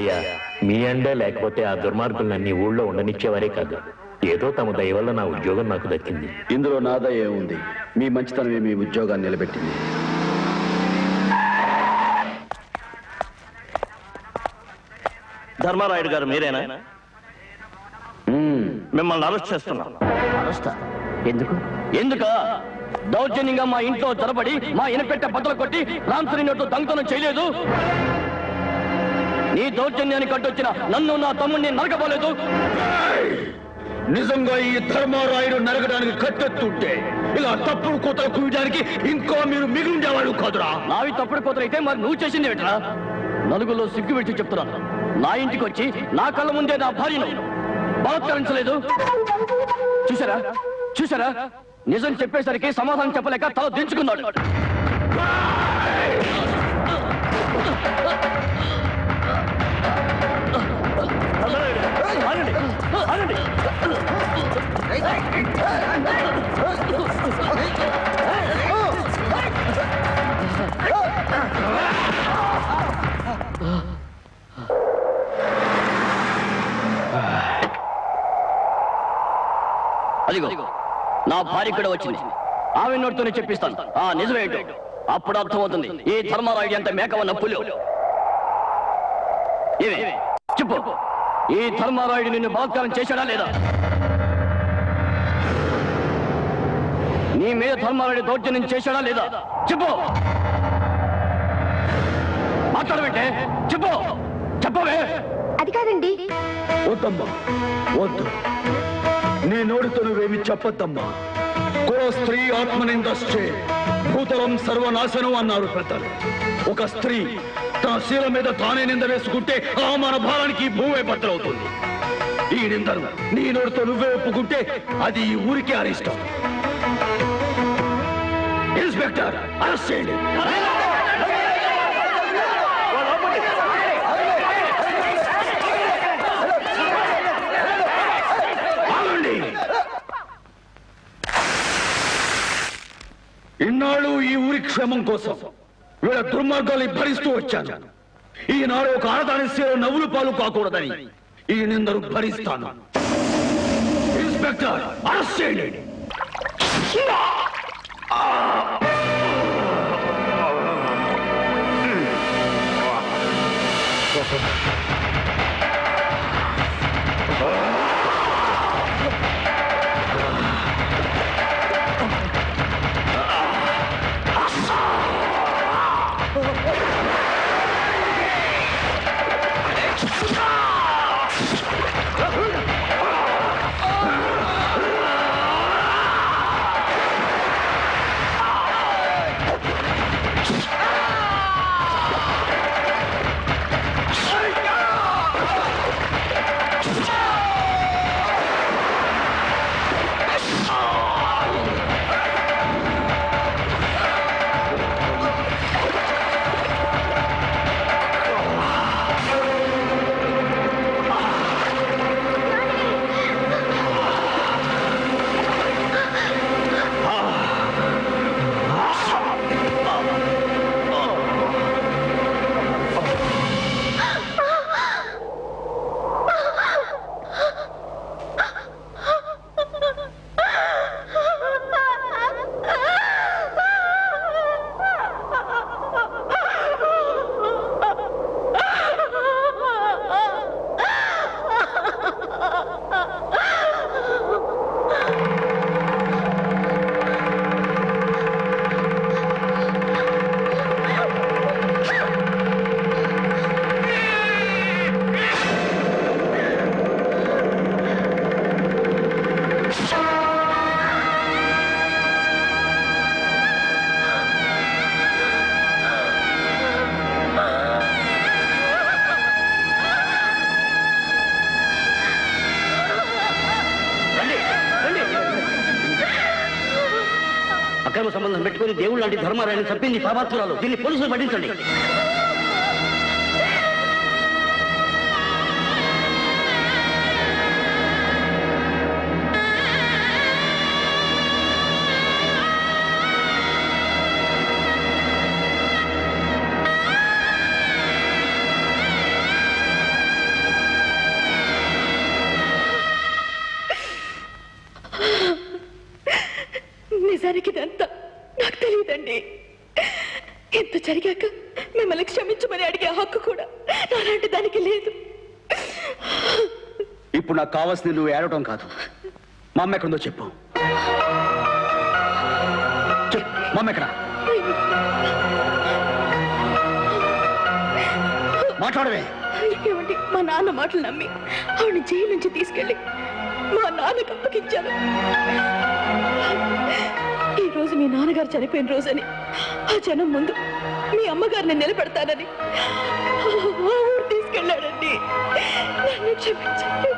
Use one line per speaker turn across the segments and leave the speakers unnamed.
అయ్యా మీ అండే లేకపోతే ఆ దుర్మార్గులన్నీ ఊళ్ళో ఉండనిచ్చేవారే కాదు. ఏదో తమ దయ వల్ల నా ఉద్యోగం నాకు దక్కింది.
ఇందులో నాదా ఏముంది? మీ మంచితనమే మీ ఉద్యోగాన్ని నిలబెట్టింది.
ధర్మారాయుడు గారు మీరేనా?
మ్మ్.
మిమ్మల్ని అరెస్ట్ చేస్తున్నాం.
ఎందుకు?
ఎందుక? దౌర్జన్యంగా మా ఇంట్లో చొరబడి మా ఇనపెట్ట బద్దలు కొట్టి రామ్సరి నోటు దొంగతనం చేయలేదు. నీ దౌర్జన్యానికి అడ్డొచ్చిన నన్ను నా తమ్ముడిని నరకబోలేదు.
నిజంగా ఈ ధర్మారాయుడు నరగడానికి కట్టెత్తుంటే ఇలా తప్పుడు కూతలు కూయడానికి ఇంకో మీరు మిగిలిండేవాళ్ళు కాదురా.
నావి తప్పుడు కూతురైతే మరి నువ్వు చేసింది ఏమిట్రా నలుగులో సిగ్గు చెప్తున్నాను. నా ఇంటికి వచ్చి నా కళ్ళ ముందే నా భార్యను బలత్కరించలేదు. చూసారా? చూసారా? నిజం చెప్పేసరికి సమాధానం చెప్పలేక తల దించుకున్నాడు. ఆగండి, ఆగండి. అదిగో నా భార్య కూడా వచ్చింది. ఆమె నోటితోనే చెప్పిస్తాను. ఆ నిజమేంటో? అప్పుడు అర్థమవుతుంది. ఈ ధర్మరాయుడు ఎంత మేకవన్న పులి. ఏమే చెప్పు. ఈ ధర్మారాయుడు నిన్ను బలాత్కారం చేశాడా లేదా? నీ మీద ధర్మారాయుడు దౌర్జన్యం చేశాడా లేదా? చెప్పు! మాట్లాడబెట్టే చెప్పు! చెప్పవే!
అది కాదండి.
వద్దమ్మా వద్దు. నీ నోటితో నువ్వేమి చెప్పొద్దమ్మా. కుల స్త్రీ ఆత్మనిందశ్చే భూతలం సర్వనాశనం అన్నారు పెద్దలు. ఒక స్త్రీ తన శీల మీద తానే నింద వేసుకుంటే ఆ మన భారానికి భూమే బద్దలవుతుంది. ఈ నిందను నీ నోటితో నువ్వే ఒప్పుకుంటే అది ఈ ఊరికే అరిష్టం. ఇన్స్పెక్టర్ అరెస్ట్ చేయండి ఆగండి ఇన్నాళ్ళు ఈ ఊరి క్షేమం కోసం వీళ్ళ దుర్మార్గాల్ని భరిస్తూ వచ్చాను. ఈనాడు ఒక ఆడదాని సేవ నవ్వులు పాలు కాకూడదని ఈ నిందరు భరిస్తాను. ఇన్స్పెక్టర్ అరెస్ట్ చేయండి.
Thank you. లేని దేవుడు లాంటి ధర్మారాయణ చంపింది పాపాత్మురాలు దీన్ని పోలీసులు పట్టించండి.
నిజానికి ఇదంతా జరిగాక మిమ్మల్ని క్షమించమని అడిగే హక్కు కూడా నాలాంటి దానికి లేదు.
ఇప్పుడు నాకు కావాల్సింది నువ్వు ఏడవటం కాదు. మా అమ్మ ఎక్కడుందో చెప్పు. చెప్పు మా అమ్మ ఎక్కడ? మాట్లాడవే.
ఏమండి మా నాన్న మాటలు నమ్మి ఆవిడ జైలు నుంచి తీసుకెళ్ళి మా నాన్నకు అప్పగించాను రోజు మీ నాన్నగారు చనిపోయిన రోజని ఆ జనం ముందు మీ అమ్మగారిని నిలబెడతానని ఊరు తీసుకెళ్ళాడండి నన్ను క్షమించండి.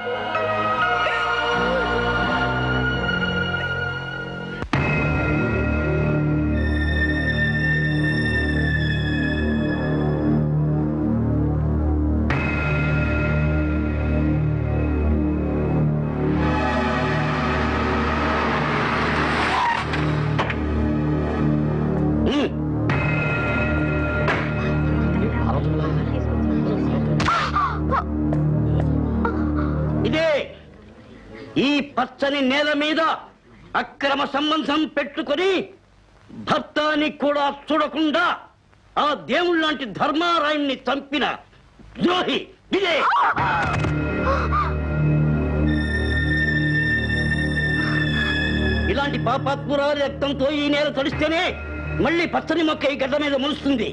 ఈ పచ్చని నేల మీద అక్రమ సంబంధం పెట్టుకొని భర్తని కూడా చూడకుండా ఆ దేవుడు లాంటి ధర్మారాయుణ్ణి చంపిన ద్రోహి విజయ్. ఇలాంటి పాపాత్మురాలు రక్తంతో ఈ నేల తడిస్తేనే మళ్ళీ పచ్చని మొక్క ఈ గడ్డ మీద ములుస్తుంది.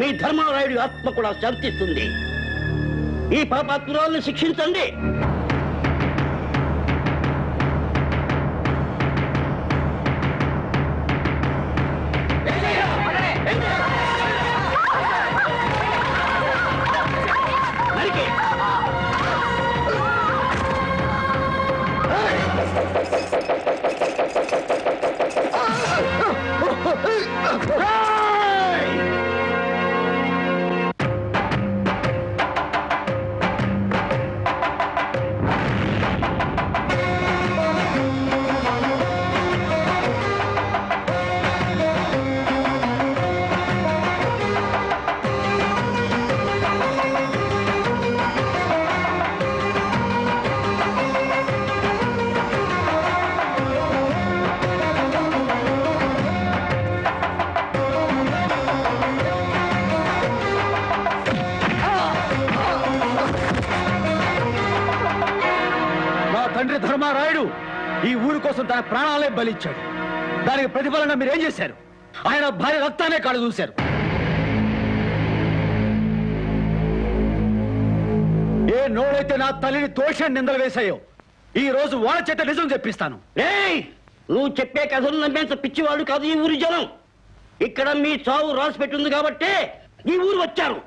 మీ ధర్మారాయుడి ఆత్మ కూడా శాంతిస్తుంది. ఈ పాపాత్మురాలను శిక్షించండి.
Hey! కోసం తన ప్రాణాలే బలిచ్చాడు. దానికి ప్రతిఫలంగా మీరు ఏం చేశారు? ఆయన భార్య రక్తానే కాడు చూశారు ఏ నోడైతే నా తల్లిని తోషాన్ని నిందలు వేశాయో ఈ రోజు వాళ్ళ చేత నిజం చెప్పిస్తాను.
ఏయ్ నువ్వు చెప్పే కథలు నమ్మేంత పిచ్చివాడు కాదు ఈ ఊరి జనం. ఇక్కడ మీ చావు రాసి పెట్టింది కాబట్టి ఈ ఊరు వచ్చారు.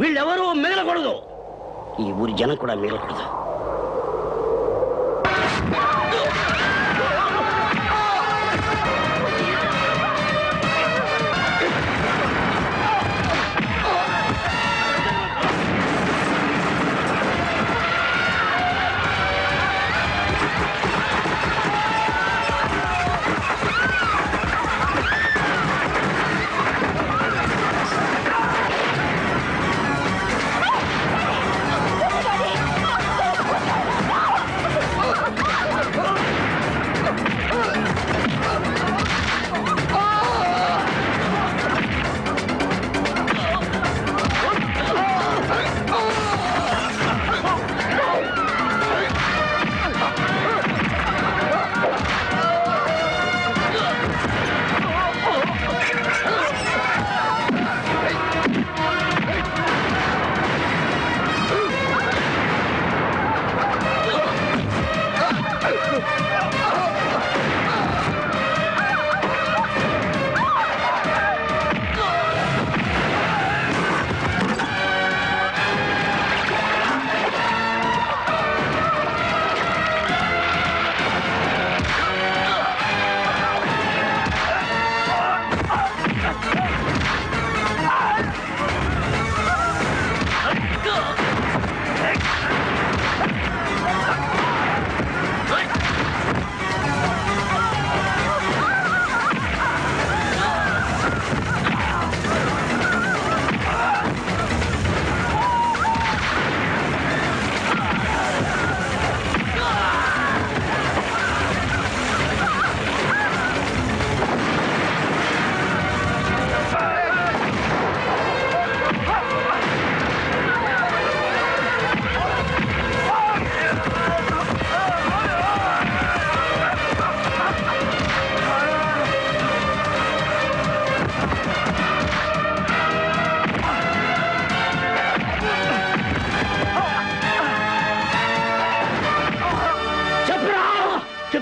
వీళ్ళెవరూ మిగలకూడదు. ఈ ఊరి జనం కూడా మిగలకూడదు.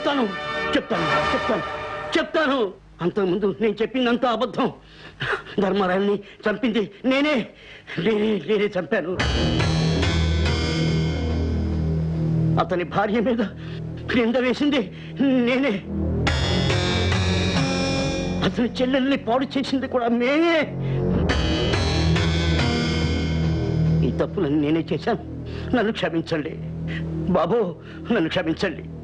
చెప్తాను చెప్తాను చెప్తాను చెప్తాను. అంతకుముందు నేను చెప్పిందంతా అబద్ధం. ధర్మరాయల్ని చంపింది నేనే. నేనే నేనే చంపాను. అతని భార్య మీద క్రింద వేసింది నేనే. అతని చెల్లెల్ని పాడు చేసింది కూడా మేమే ఈ తప్పులను నేనే చేశాను. నన్ను క్షమించండి. బాబు నన్ను క్షమించండి.